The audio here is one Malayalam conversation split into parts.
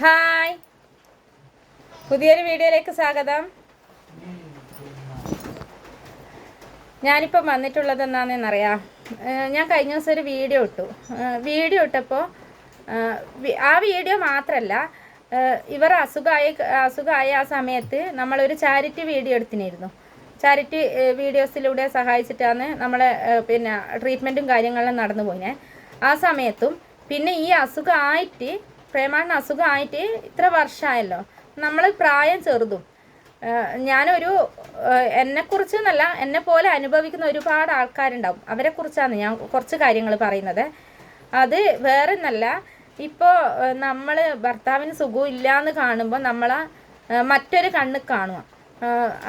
ഹായ്. പുതിയൊരു വീഡിയോയിലേക്ക് സ്വാഗതം. ഞാനിപ്പം വന്നിട്ടുള്ളത് എന്താണെന്നറിയാം ഞാൻ കഴിഞ്ഞ ദിവസം ഒരു വീഡിയോ ഇട്ടു. വീഡിയോ ഇട്ടപ്പോൾ ആ വീഡിയോ മാത്രമല്ല ഇവർ അസുഖമായ അസുഖമായ ആ സമയത്ത് നമ്മളൊരു ചാരിറ്റി വീഡിയോ എടുത്തിനായിരുന്നു ചാരിറ്റി വീഡിയോസിലൂടെ സഹായിച്ചിട്ടാണ് നമ്മളെ പിന്നെ ട്രീറ്റ്മെന്റും കാര്യങ്ങളും നടന്നു പോയിനെ. ആ സമയത്തും പിന്നെ ഈ അസുഖമായിട്ട് പ്രേമാണിന് അസുഖമായിട്ട് ഇത്ര വർഷമായല്ലോ. നമ്മൾ പ്രായം ചെറുതും. ഞാനൊരു എന്നെക്കുറിച്ച് എന്നല്ല എന്നെ പോലെ അനുഭവിക്കുന്ന ഒരുപാട് ആൾക്കാരുണ്ടാവും. അവരെക്കുറിച്ചാണ് ഞാൻ കുറച്ച് കാര്യങ്ങൾ പറയുന്നത്. അത് വേറെ ഒന്നല്ല ഇപ്പോൾ നമ്മൾ ഭർത്താവിന് സുഖമില്ല എന്ന് കാണുമ്പോൾ നമ്മളെ മറ്റൊരു കണ്ണ് കാണുക.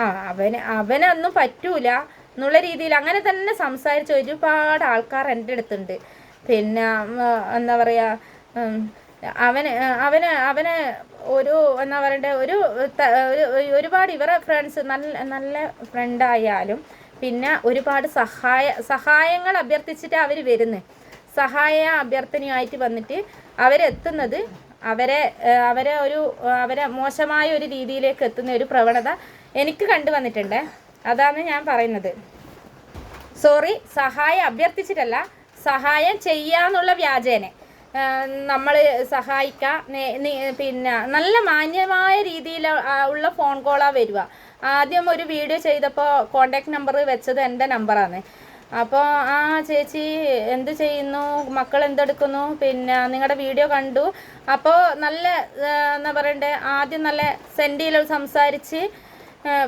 ആ അവന് അവനൊന്നും പറ്റൂല എന്നുള്ള രീതിയിൽ അങ്ങനെ തന്നെ സംസാരിച്ച ഒരുപാട് ആൾക്കാർ എന്റെ അടുത്തുണ്ട്. പിന്നെ എന്താ പറയുക അവന് അവന് അവന് ഒരു എന്താ പറയണ്ടേ ഒരു ഒരു ഒരുപാട് ഇവരെ ഫ്രണ്ട്സ് നല്ല നല്ല ഫ്രണ്ടായാലും പിന്നെ ഒരുപാട് സഹായ സഹായങ്ങൾ അഭ്യർത്ഥിച്ചിട്ട് അവർ വരുന്നത് സഹായ അഭ്യർത്ഥനയായിട്ട് വന്നിട്ട് അവരെത്തുന്നത് അവരെ അവരെ ഒരു അവരെ മോശമായ ഒരു രീതിയിലേക്ക് എത്തുന്ന ഒരു പ്രവണത എനിക്ക് കണ്ടുവന്നിട്ടുണ്ട് അതാണ് ഞാൻ പറയുന്നത്. സോറി സഹായം അഭ്യർത്ഥിച്ചിട്ടല്ല സഹായം ചെയ്യാന്നുള്ള വ്യാജേനെ. നമ്മൾ സഹായിക്കാം. പിന്നെ നല്ല മാന്യമായ രീതിയിൽ ഉള്ള ഫോൺ കോളാണ് വരിക. ആദ്യം ഒരു വീഡിയോ ചെയ്തപ്പോൾ കോണ്ടാക്ട് നമ്പർ വെച്ചത് എന്റെ നമ്പറാണ് അപ്പോൾ ആ ചേച്ചി എന്ത് ചെയ്യുന്നു? മക്കൾ എന്തെടുക്കുന്നു? പിന്നെ നിങ്ങളുടെ വീഡിയോ കണ്ടു. അപ്പോൾ നല്ല എന്താ പറയണ്ടേ ആദ്യം നല്ല സെന്റിയിൽ സംസാരിച്ച്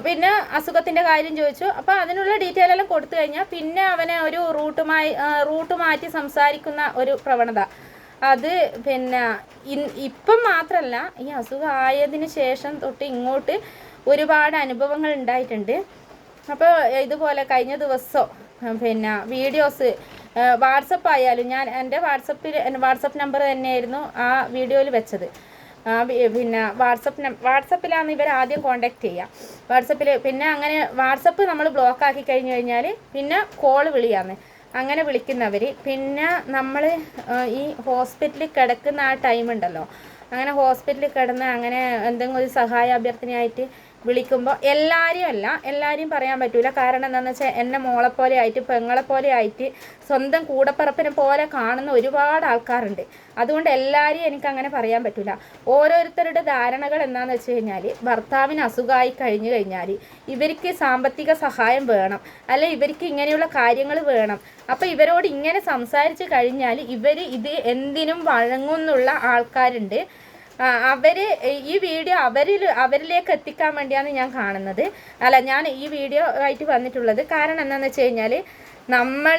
പിന്നെ അസുഖത്തിന്റെ കാര്യം ചോദിച്ചു. അപ്പോൾ അതിനുള്ള ഡീറ്റെയിൽ എല്ലാം കൊടുത്തു കഴിഞ്ഞാൽ പിന്നെ അവനെ ഒരു റൂട്ടുമായി റൂട്ട് മാറ്റി സംസാരിക്കുന്ന ഒരു പ്രവണത. അത് പിന്നെ ഇപ്പം മാത്രമല്ല ഈ അസുഖമായതിന് ശേഷം തൊട്ട് ഇങ്ങോട്ട് ഒരുപാട് അനുഭവങ്ങൾ ഉണ്ടായിട്ടുണ്ട്. അപ്പോൾ ഇതുപോലെ കഴിഞ്ഞ ദിവസം പിന്നെ വീഡിയോസ് വാട്സപ്പ് ആയാലും ഞാൻ എന്റെ വാട്സപ്പിൽ വാട്സപ്പ് നമ്പർ തന്നെയായിരുന്നു ആ വീഡിയോയിൽ വെച്ചത്. പിന്നെ വാട്സപ്പ് വാട്സപ്പിലാണ് ഇവർ ആദ്യം കോണ്ടാക്ട് ചെയ്യുക. വാട്സപ്പിൽ പിന്നെ അങ്ങനെ വാട്സപ്പ് നമ്മൾ ബ്ലോക്ക് ആക്കി കഴിഞ്ഞ് കഴിഞ്ഞാൽ പിന്നെ കോൾ വിളിയാണ് അങ്ങനെ വിളിക്കുന്നവർ പിന്നെ നമ്മൾ ഈ ഹോസ്പിറ്റലിൽ കിടക്കുന്ന ആ ടൈം ഉണ്ടല്ലോ അങ്ങനെ ഹോസ്പിറ്റലിൽ കിടന്ന് അങ്ങനെ എന്തെങ്കിലും ഒരു സഹായ അഭ്യർത്ഥനയായിട്ട് വിളിക്കുമ്പോൾ എല്ലാവരെയും അല്ല എല്ലാവരെയും പറയാൻ പറ്റൂല. കാരണം എന്താണെന്ന് വെച്ചാൽ എന്നെ മോളെ പോലെ ആയിട്ട് പെങ്ങളെ പോലെ ആയിട്ട് സ്വന്തം കൂടപ്പറപ്പിനെ പോലെ കാണുന്ന ഒരുപാട് ആൾക്കാരുണ്ട്. അതുകൊണ്ട് എല്ലാവരെയും എനിക്ക് അങ്ങനെ പറയാൻ പറ്റില്ല ഓരോരുത്തരുടെ ധാരണകൾ എന്താണെന്ന് വെച്ച് കഴിഞ്ഞാൽ ഭർത്താവിന് അസുഖമായി കഴിഞ്ഞു കഴിഞ്ഞാൽ ഇവർക്ക് സാമ്പത്തിക സഹായം വേണം. അല്ലെ ഇവർക്ക് ഇങ്ങനെയുള്ള കാര്യങ്ങൾ വേണം. അപ്പോൾ ഇവരോട് ഇങ്ങനെ സംസാരിച്ച് കഴിഞ്ഞാൽ ഇവർ ഇത് എന്തിനും വഴങ്ങുന്നുള്ള ആൾക്കാരുണ്ട്. അവർ ഈ വീഡിയോ അവരിൽ അവരിലേക്ക് എത്തിക്കാൻ വേണ്ടിയാണ് ഞാൻ കാണുന്നത്. അല്ല ഞാൻ ഈ വീഡിയോ ആയിട്ട് വന്നിട്ടുള്ളത് കാരണം എന്താണെന്ന് വെച്ച് കഴിഞ്ഞാൽ നമ്മൾ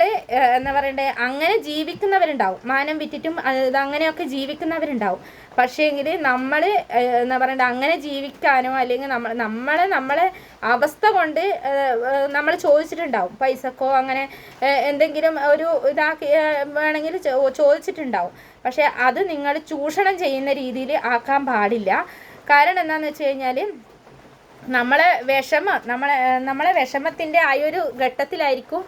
എന്താ പറയണ്ടേ അങ്ങനെ ജീവിക്കുന്നവരുണ്ടാവും. മാനം വിറ്റിട്ടും അത് അങ്ങനെയൊക്കെ ജീവിക്കുന്നവരുണ്ടാവും. പക്ഷേങ്കിൽ നമ്മൾ എന്താ പറയണ്ടേ അങ്ങനെ ജീവിക്കാനോ അല്ലെങ്കിൽ നമ്മൾ നമ്മളെ നമ്മളെ അവസ്ഥ കൊണ്ട് നമ്മൾ ചോദിച്ചിട്ടുണ്ടാവും. പൈസക്കോ അങ്ങനെ എന്തെങ്കിലും ഒരു ഇതാക്കി വേണമെങ്കിൽ ചോദിച്ചിട്ടുണ്ടാവും. പക്ഷേ അത് നിങ്ങൾ ചൂഷണം ചെയ്യുന്ന രീതിയിൽ ആക്കാൻ പാടില്ല. കാരണം എന്താണെന്ന് വെച്ച് കഴിഞ്ഞാൽ നമ്മളെ വിഷമം നമ്മളെ നമ്മളെ വിഷമത്തിന്റെ ആ ഒരു ഘട്ടത്തിലായിരിക്കും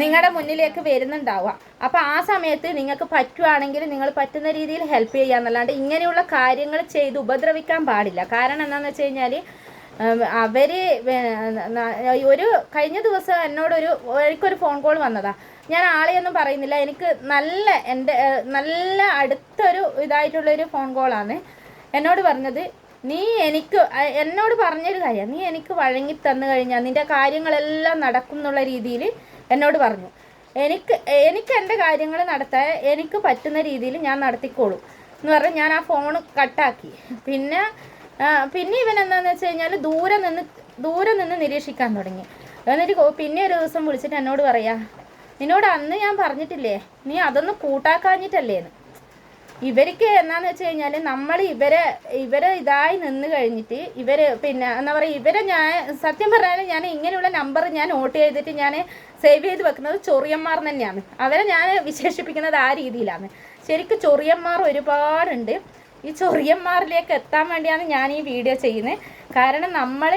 നിങ്ങളുടെ മുന്നിലേക്ക് വരുന്നുണ്ടാവുക. അപ്പോൾ ആ സമയത്ത് നിങ്ങൾക്ക് പറ്റുവാണെങ്കിൽ നിങ്ങൾ പറ്റുന്ന രീതിയിൽ ഹെൽപ്പ് ചെയ്യാന്നല്ലാണ്ട് ഇങ്ങനെയുള്ള കാര്യങ്ങൾ ചെയ്ത് ഉപദ്രവിക്കാൻ പാടില്ല. കാരണം എന്താണെന്ന് വെച്ച് കഴിഞ്ഞാൽ അവർ ഒരു കഴിഞ്ഞ ദിവസം എന്നോടൊരു എനിക്കൊരു ഫോൺ കോൾ വന്നതാ. ഞാൻ ആളെയൊന്നും പറയുന്നില്ല. എനിക്ക് നല്ല എന്റെ നല്ല അടുത്തൊരു ഇതായിട്ടുള്ളൊരു ഫോൺ കോളാണ് എന്നോട് പറഞ്ഞത് നീ എനിക്ക് എന്നോട് പറഞ്ഞൊരു കാര്യം. നീ എനിക്ക് വഴങ്ങി തന്നു കഴിഞ്ഞാൽ നിന്റെ കാര്യങ്ങളെല്ലാം നടക്കും എന്നുള്ള രീതിയിൽ എന്നോട് പറഞ്ഞു. എനിക്ക് എനിക്ക് എന്റെ കാര്യങ്ങൾ നടത്താൻ എനിക്ക് പറ്റുന്ന രീതിയിൽ ഞാൻ നടത്തിക്കോളും. എന്ന് പറഞ്ഞ് ഞാൻ ആ ഫോൺ കട്ടാക്കി. പിന്നെ പിന്നെ ഇവൻ എന്താണെന്ന് വെച്ച് കഴിഞ്ഞാൽ ദൂരെ നിന്ന് ദൂരെ നിന്ന് നിരീക്ഷിക്കാൻ തുടങ്ങി. എന്നിട്ട് പിന്നെ ഒരു ദിവസം വിളിച്ചിട്ട് എന്നോട് പറയാ നിന്നോട് അന്ന് ഞാൻ പറഞ്ഞിട്ടില്ലേ നീ അതൊന്ന് കൂട്ടാക്കാഞ്ഞിട്ടല്ലേന്ന്. ഇവർക്ക് എന്നാന്ന് വെച്ച് കഴിഞ്ഞാൽ നമ്മൾ ഇവരെ ഇവരെ ഇതായി നിന്ന് കഴിഞ്ഞിട്ട് ഇവർ പിന്നെ എന്താ പറയുക ഇവരെ ഞാൻ സത്യം പറഞ്ഞാൽ ഞാൻ ഇങ്ങനെയുള്ള നമ്പർ ഞാൻ നോട്ട് ചെയ്തിട്ട് ഞാൻ സേവ് ചെയ്ത് വെക്കുന്നത് ചൊറിയന്മാർ തന്നെയാണ്. അവരെ ഞാൻ വിശേഷിപ്പിക്കുന്നത് ആ രീതിയിലാണ്. ശരിക്കും ചൊറിയന്മാർ ഒരുപാടുണ്ട്. ഈ ചൊറിയന്മാരിലേക്ക് എത്താൻ വേണ്ടിയാണ് ഞാൻ ഈ വീഡിയോ ചെയ്യുന്നത്. കാരണം നമ്മൾ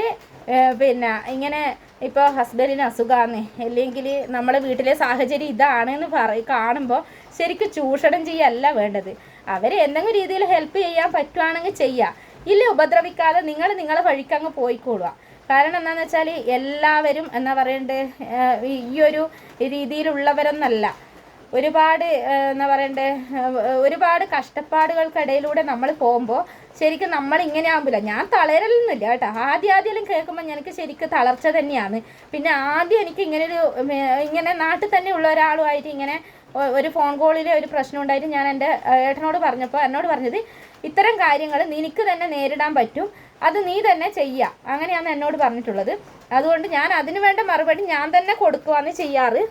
പിന്നെ ഇങ്ങനെ ഇപ്പോൾ ഹസ്ബൻഡിന് അസുഖമാണ് അല്ലെങ്കിൽ നമ്മളെ വീട്ടിലെ സാഹചര്യം ഇതാണെന്ന് പറ കാണുമ്പോൾ ശരിക്കും ചൂഷണം ചെയ്യല്ല വേണ്ടത്. അവരെ എന്തെങ്കിലും രീതിയിൽ ഹെൽപ്പ് ചെയ്യാൻ പറ്റുവാണെങ്കിൽ ചെയ്യുക ഇല്ല ഉപദ്രവിക്കാതെ നിങ്ങൾ നിങ്ങളെ വഴിക്കങ്ങ് പോയിക്കോളുക കാരണം എന്താണെന്ന് വെച്ചാൽ എല്ലാവരും എന്താ പറയണ്ടേ ഈ ഒരു രീതിയിലുള്ളവരൊന്നല്ല. ഒരുപാട് എന്താ പറയണ്ടേ ഒരുപാട് കഷ്ടപ്പാടുകൾക്കിടയിലൂടെ നമ്മൾ പോകുമ്പോൾ ശരിക്കും നമ്മൾ ഇങ്ങനെ ആകുമ്പോൾ ഞാൻ തളരലൊന്നുമില്ല കേട്ടോ. ആദ്യം ആദ്യം കേൾക്കുമ്പോൾ എനിക്ക് ശരിക്കും തളർച്ച തന്നെയാണ്. പിന്നെ ആദ്യം എനിക്ക് ഇങ്ങനെ ഒരു ഇങ്ങനെ നാട്ടിൽ തന്നെ ഉള്ള ഒരാളുമായിട്ട് ഇങ്ങനെ ഒരു ഫോൺ കോളിൽ ഒരു പ്രശ്നം ഉണ്ടായിട്ട് ഞാൻ എന്റെ ഏട്ടനോട് പറഞ്ഞപ്പോൾ എന്നോട് പറഞ്ഞത് ഇത്തരം കാര്യങ്ങൾ നിനക്ക് തന്നെ നേരിടാൻ പറ്റും. അത് നീ തന്നെ ചെയ്യുക അങ്ങനെയാണ് എന്നോട് പറഞ്ഞിട്ടുള്ളത്. അതുകൊണ്ട് ഞാൻ അതിനു വേണ്ട മറുപടി ഞാൻ തന്നെ കൊടുക്കുവാന്ന് ചെയ്യാറ്.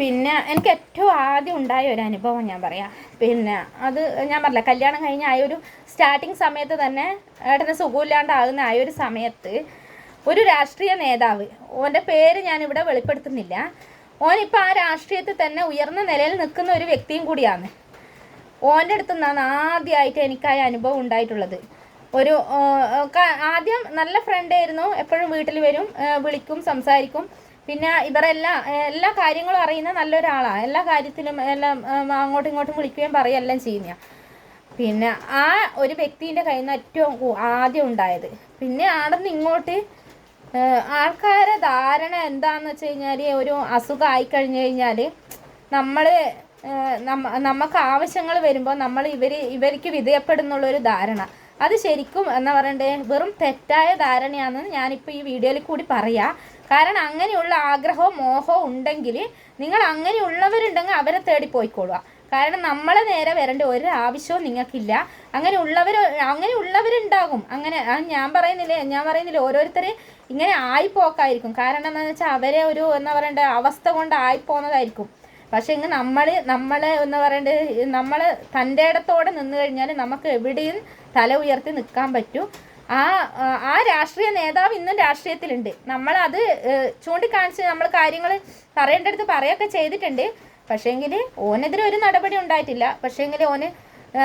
പിന്നെ എനിക്ക് ഏറ്റവും ആദ്യം ഉണ്ടായ ഒരു അനുഭവം ഞാൻ പറയാം. പിന്നെ അത് ഞാൻ പറഞ്ഞില്ല കല്യാണം കഴിഞ്ഞ ആ ഒരു സ്റ്റാർട്ടിങ് സമയത്ത് തന്നെ ഏട്ടന് സുഖമില്ലാണ്ടാകുന്ന ആ ഒരു സമയത്ത് ഒരു രാഷ്ട്രീയ നേതാവ് ഓന്റെ പേര് ഞാനിവിടെ വെളിപ്പെടുത്തുന്നില്ല. ഓനിപ്പോൾ ആ രാഷ്ട്രീയത്തിൽ തന്നെ ഉയർന്ന നിലയിൽ നിൽക്കുന്ന ഒരു വ്യക്തിയും കൂടിയാണ്. ഓന്റെ അടുത്ത് നിന്നാണ് ആദ്യമായിട്ട് എനിക്കായ അനുഭവം ഉണ്ടായിട്ടുള്ളത്. ഒരു ആദ്യം നല്ല ഫ്രണ്ടായിരുന്നു എപ്പോഴും വീട്ടിൽ വരും വിളിക്കും സംസാരിക്കും. പിന്നെ ഇവരെല്ലാം എല്ലാ കാര്യങ്ങളും അറിയുന്ന നല്ലൊരാളാണ് എല്ലാ കാര്യത്തിലും എല്ലാം അങ്ങോട്ടും ഇങ്ങോട്ടും വിളിക്കുകയും എല്ലാം ചെയ്യുന്ന പിന്നെ ആ ഒരു വ്യക്തിന്റെ കയ്യിൽ നിന്ന് ഏറ്റവും ആദ്യം ഉണ്ടായത്. പിന്നെ അവിടെ ഇങ്ങോട്ട് ആൾക്കാരെ ധാരണ എന്താന്ന് വെച്ച് കഴിഞ്ഞാൽ ഒരു അസുഖം ആയിക്കഴിഞ്ഞു കഴിഞ്ഞാൽ നമ്മൾ നമുക്ക് ആവശ്യങ്ങൾ വരുമ്പോൾ നമ്മൾ ഇവർ ഇവർക്ക് വിധേയപ്പെടുന്നുള്ളൊരു ധാരണ. അത് ശരിക്കും എന്താ പറയണ്ടേ? വെറും തെറ്റായ ധാരണയാണെന്ന് ഞാനിപ്പോൾ ഈ വീഡിയോയിൽ കൂടി പറയാം. കാരണം അങ്ങനെയുള്ള ആഗ്രഹവും മോഹവും ഉണ്ടെങ്കിൽ നിങ്ങൾ അങ്ങനെയുള്ളവരുണ്ടെങ്കിൽ അവരെ തേടി പോയിക്കോളുക. കാരണം നമ്മളെ നേരെ വരേണ്ട ഒരു ആവശ്യവും നിങ്ങൾക്കില്ല. അങ്ങനെ ഉള്ളവർ അങ്ങനെ ഉള്ളവരുണ്ടാകും അങ്ങനെ ഞാൻ പറയുന്നില്ല ഞാൻ പറയുന്നില്ല ഓരോരുത്തർ ഇങ്ങനെ ആയിപ്പോക്കായിരിക്കും. കാരണം എന്താണെന്ന് വെച്ചാൽ അവരെ ഒരു എന്താ പറയണ്ട അവസ്ഥ കൊണ്ട് ആയിപ്പോകുന്നതായിരിക്കും. പക്ഷേ ഇങ്ങ് നമ്മൾ നമ്മളെ എന്ന് പറയേണ്ടത് നമ്മൾ തന്റെ ഇടത്തോടെ നിന്ന് കഴിഞ്ഞാൽ നമുക്ക് എവിടെയും തല ഉയർത്തി നിൽക്കാൻ പറ്റും. ആ ആ, രാഷ്ട്രീയ നേതാവ് ഇന്നും രാഷ്ട്രീയത്തിലുണ്ട്. നമ്മളത് അത് ചൂണ്ടിക്കാണിച്ച് നമ്മൾ കാര്യങ്ങൾ പറയേണ്ടടുത്ത് പറയുകയൊക്കെ ചെയ്തിട്ടുണ്ട്. പക്ഷേങ്കിൽ ഓനെതിരെ ഒരു നടപടി ഉണ്ടായിട്ടില്ല. പക്ഷേങ്കിൽ ഓന്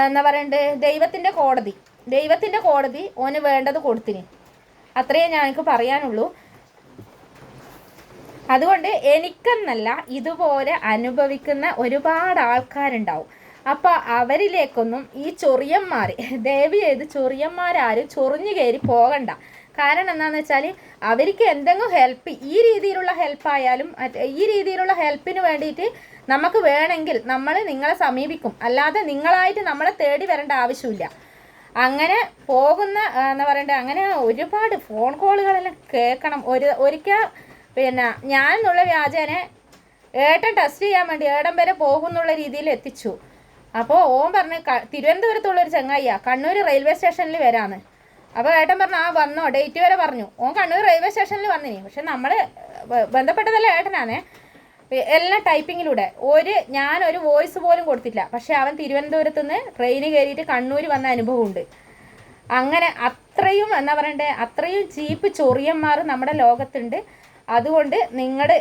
എന്താ പറയണ്ടത് ദൈവത്തിന്റെ കോടതി. ദൈവത്തിന്റെ കോടതി ഓന് വേണ്ടത് കൊടുത്തിന്. അത്രയേ ഞങ്ങൾക്ക് പറയാനുള്ളൂ. അതുകൊണ്ട് എനിക്കെന്നല്ല ഇതുപോലെ അനുഭവിക്കുന്ന ഒരുപാട് ആൾക്കാരുണ്ടാവും. അപ്പോൾ അവരിലേക്കൊന്നും ഈ ചൊറിയന്മാർ ദയവ് ചെയ്ത് ചൊറിയന്മാരാരും ചൊറിഞ്ഞു കയറി പോകണ്ട. കാരണം എന്താണെന്ന് വെച്ചാൽ അവർക്ക് എന്തെങ്കിലും ഹെൽപ്പ് ഈ രീതിയിലുള്ള ഹെൽപ്പായാലും ഈ രീതിയിലുള്ള ഹെൽപ്പിന് വേണ്ടിയിട്ട് നമുക്ക് വേണമെങ്കിൽ നമ്മൾ നിങ്ങളെ സമീപിക്കും. അല്ലാതെ നിങ്ങളായിട്ട് നമ്മളെ തേടി വരേണ്ട ആവശ്യമില്ല. അങ്ങനെ പോകുന്ന എന്ന് പറയണ്ടേ അങ്ങനെ ഒരുപാട് ഫോൺ കോളുകളെല്ലാം കേൾക്കണം. ഒരു ഒരിക്കൽ പിന്നെ ഞാൻ എന്നുള്ള വ്യാജേനെ ഏട്ടൻ ടെസ്റ്റ് ചെയ്യാൻ വേണ്ടി ഏടം വരെ പോകുന്നുള്ള രീതിയിൽ എത്തിച്ചു. അപ്പോൾ ഓൻ പറഞ്ഞ് ക തിരുവനന്തപുരത്തുള്ളൊരു ചെങ്ങായിയാ കണ്ണൂർ റെയിൽവേ സ്റ്റേഷനിൽ വരാന്ന്. അപ്പോൾ ഏട്ടൻ പറഞ്ഞു ആ വന്നോ ഡേറ്റ് വരെ പറഞ്ഞു. ഓൻ കണ്ണൂർ റെയിൽവേ സ്റ്റേഷനിൽ വന്നിനി. പക്ഷെ നമ്മൾ ബന്ധപ്പെട്ടതല്ല ഏട്ടനാണേ എല്ലാം ടൈപ്പിങ്ങിലൂടെ. ഒരു ഞാൻ ഒരു വോയിസ് പോലും കൊടുത്തില്ല. പക്ഷെ അവൻ തിരുവനന്തപുരത്ത് നിന്ന് ട്രെയിന് കയറിയിട്ട് കണ്ണൂർ വന്ന അനുഭവമുണ്ട്. അങ്ങനെ അത്രയും എന്താ പറയണ്ടേ അത്രയും ചീപ്പ് ചൊറിയന്മാർ നമ്മുടെ ലോകത്തുണ്ട്. അതുകൊണ്ട് നിങ്ങളുടെ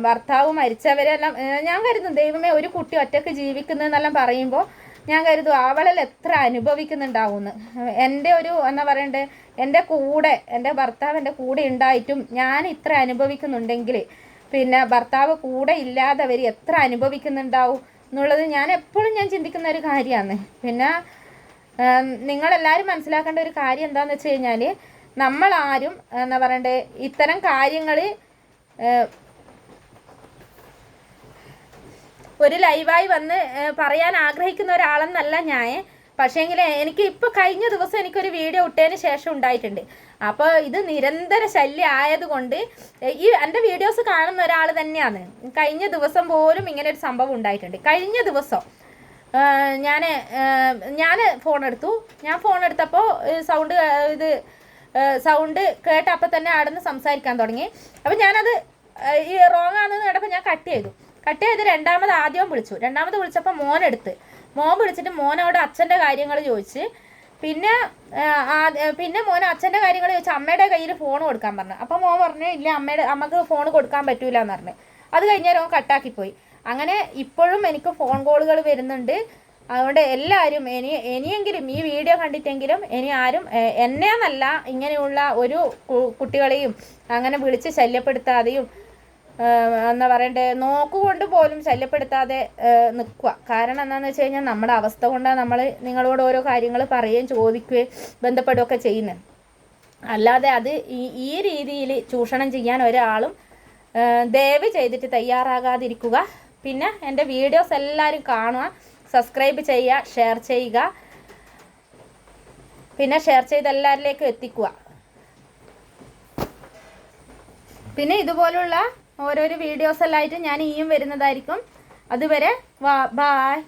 ഭർത്താവ് മരിച്ചവരെല്ലാം ഞാൻ കരുതും ദൈവമേ ഒരു കുട്ടി ഒറ്റയ്ക്ക് ജീവിക്കുന്നതെന്നെല്ലാം പറയുമ്പോൾ ഞാൻ കരുതും അവളിൽ എത്ര അനുഭവിക്കുന്നുണ്ടാവുമെന്ന് എന്റെ ഒരു എന്താ പറയണ്ടേ എന്റെ കൂടെ എന്റെ ഭർത്താവ് എന്റെ കൂടെ ഉണ്ടായിട്ടും ഞാൻ ഇത്ര അനുഭവിക്കുന്നുണ്ടെങ്കിൽ പിന്നെ ഭർത്താവ് കൂടെ ഇല്ലാത്തവർ എത്ര അനുഭവിക്കുന്നുണ്ടാവും എന്നുള്ളത് ഞാൻ എപ്പോഴും ഞാൻ ചിന്തിക്കുന്ന ഒരു കാര്യമാണ് പിന്നെ നിങ്ങളെല്ലാവരും മനസ്സിലാക്കേണ്ട ഒരു കാര്യം എന്താണെന്ന് വെച്ച് കഴിഞ്ഞാൽ നമ്മളാരും എന്താ പറയണ്ടേ ഇത്തരം കാര്യങ്ങൾ ഒരു ലൈവായി വന്ന് പറയാൻ ആഗ്രഹിക്കുന്ന ഒരാളെന്നല്ല ഞാൻ. പക്ഷേങ്കിൽ എനിക്ക് ഇപ്പോൾ കഴിഞ്ഞ ദിവസം എനിക്കൊരു വീഡിയോ ഇട്ടതിന് ശേഷം ഉണ്ടായിട്ടുണ്ട്. അപ്പോൾ ഇത് നിരന്തര ശല്യം ആയതുകൊണ്ട് ഈ എന്റെ വീഡിയോസ് കാണുന്ന ഒരാൾ തന്നെയാണ്. കഴിഞ്ഞ ദിവസം പോലും ഇങ്ങനെ ഒരു സംഭവം ഉണ്ടായിട്ടുണ്ട്. കഴിഞ്ഞ ദിവസം ഞാൻ ഞാൻ ഫോൺ എടുത്തു ഞാൻ ഫോൺ എടുത്തപ്പോൾ സൗണ്ട് ഇത് സൗണ്ട് കേട്ട അപ്പം തന്നെ അവിടെ നിന്ന് സംസാരിക്കാൻ തുടങ്ങി. അപ്പം ഞാനത് ഈ റോങ് ആണെന്ന് കേട്ടപ്പോൾ ഞാൻ കട്ട് ചെയ്തു. കട്ട് ചെയ്ത് രണ്ടാമത് ആദ്യം വിളിച്ചു. രണ്ടാമത് വിളിച്ചപ്പോൾ മോനെടുത്ത് മോൻ വിളിച്ചിട്ട് മോനോട് അച്ഛന്റെ കാര്യങ്ങൾ ചോദിച്ച്. പിന്നെ പിന്നെ മോൻ അച്ഛന്റെ കാര്യങ്ങൾ ചോദിച്ചു അമ്മയുടെ കയ്യിൽ ഫോൺ കൊടുക്കാൻ പറഞ്ഞു. അപ്പോൾ മോൻ പറഞ്ഞു ഇല്ല അമ്മയുടെ അമ്മയ്ക്ക് ഫോൺ കൊടുക്കാൻ പറ്റൂല എന്ന് പറഞ്ഞു. അത് കഴിഞ്ഞാൽ ഓൻ കട്ടാക്കിപ്പോയി അങ്ങനെ ഇപ്പോഴും എനിക്ക് ഫോൺ കോളുകൾ വരുന്നുണ്ട്. അതുകൊണ്ട് എല്ലാവരും ഇനി ഇനിയെങ്കിലും ഈ വീഡിയോ കണ്ടിട്ടെങ്കിലും ഇനി ആരും എന്നെന്നല്ല ഇങ്ങനെയുള്ള ഒരു കുട്ടികളെയും അങ്ങനെ വിളിച്ച് ശല്യപ്പെടുത്താതെയും എന്താ പറയണ്ടേ നോക്കുകൊണ്ട് പോലും ശല്യപ്പെടുത്താതെ നിൽക്കുക. കാരണം എന്താണെന്ന് വെച്ച് കഴിഞ്ഞാൽ നമ്മുടെ അവസ്ഥ കൊണ്ടാണ് നമ്മൾ നിങ്ങളോട് ഓരോ കാര്യങ്ങൾ പറയുകയും ചോദിക്കുകയും ബന്ധപ്പെടുകയൊക്കെ ചെയ്യുന്നത്. അല്ലാതെ അത് ഈ ഈ രീതിയിൽ ചൂഷണം ചെയ്യാൻ ഒരാളും ദയവ് ചെയ്തിട്ട് തയ്യാറാകാതിരിക്കുക. പിന്നെ എന്റെ വീഡിയോസ് എല്ലാവരും കാണുക. സബ്സ്ക്രൈബ് ചെയ്യുക ഷെയർ ചെയ്യുക. പിന്നെ ഷെയർ ചെയ്ത് എല്ലാവരിലേക്കും എത്തിക്കുക. പിന്നെ ഇതുപോലുള്ള ഓരോരോ വീഡിയോസ് എല്ലായിട്ട് ഞാൻ ഇനിയും വരുന്നതായിരിക്കും. അതുവരെ വാ ബായ്